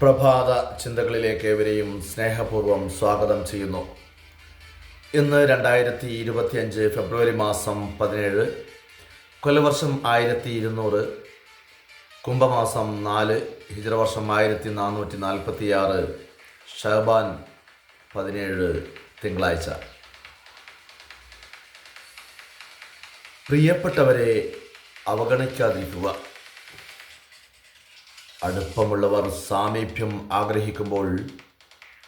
പ്രഭാത ചിന്തകളിലേക്ക് ഏവരെയും സ്നേഹപൂർവം സ്വാഗതം ചെയ്യുന്നു. ഇന്ന് രണ്ടായിരത്തി ഇരുപത്തിയഞ്ച് ഫെബ്രുവരി മാസം പതിനേഴ് കൊല്ലവർഷം ആയിരത്തി ഇരുന്നൂറ് കുംഭമാസം നാല് ഹിജറവർഷം ആയിരത്തി നാനൂറ്റി നാൽപ്പത്തി ആറ് ഷഹബാൻ പതിനേഴ് തിങ്കളാഴ്ച. പ്രിയപ്പെട്ടവരെ അവഗണിക്കാതിരിക്കുക. അടുപ്പമുള്ളവർ സാമീപ്യം ആഗ്രഹിക്കുമ്പോൾ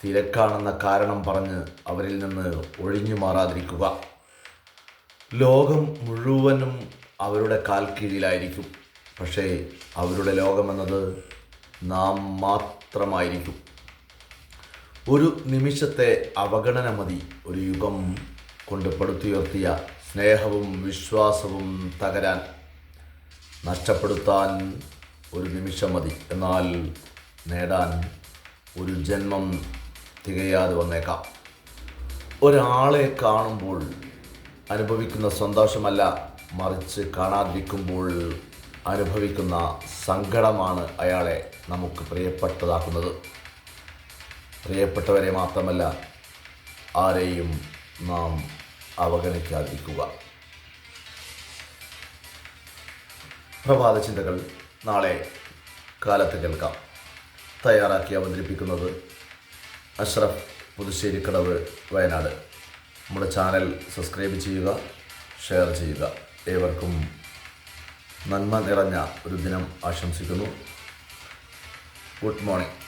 തിരക്കാണെന്ന കാരണം പറഞ്ഞ് അവരിൽ നിന്ന് ഒഴിഞ്ഞു മാറാതിരിക്കുക. ലോകം മുഴുവനും അവരുടെ കാൽ കീഴിലായിരിക്കും. പക്ഷേ അവരുടെ ലോകമെന്നത് നാം മാത്രമായിരിക്കും. ഒരു നിമിഷത്തെ അവഗണന മതി ഒരു യുഗം കൊണ്ട് സ്നേഹവും വിശ്വാസവും തകരാൻ നഷ്ടപ്പെടുത്താൻ ഒരു നിമിഷം മതി. എന്നാൽ നേടാൻ ഒരു ജന്മം തികയാതെ വന്നേക്കാം. ഒരാളെ കാണുമ്പോൾ അനുഭവിക്കുന്ന സന്തോഷമല്ല മറിച്ച് കാണാതിരിക്കുമ്പോൾ അനുഭവിക്കുന്ന സങ്കടമാണ് അയാളെ നമുക്ക് പ്രിയപ്പെട്ടതാക്കുന്നത്. പ്രിയപ്പെട്ടവരെ മാത്രമല്ല ആരെയും നാം അവഗണിക്കാതിരിക്കുക. പ്രഭാത ചിന്തകൾ നാളെ കാലത്ത് കേൾക്കാം. തയ്യാറാക്കി അവതരിപ്പിക്കുന്നത് അഷ്റഫ് പുതുശ്ശേരിക്കടവ് വയനാട്. നമ്മുടെ ചാനൽ സബ്സ്ക്രൈബ് ചെയ്യുക ഷെയർ ചെയ്യുക. ഏവർക്കും നന്മ നിറഞ്ഞ ഒരു ദിനം ആശംസിക്കുന്നു. Good morning.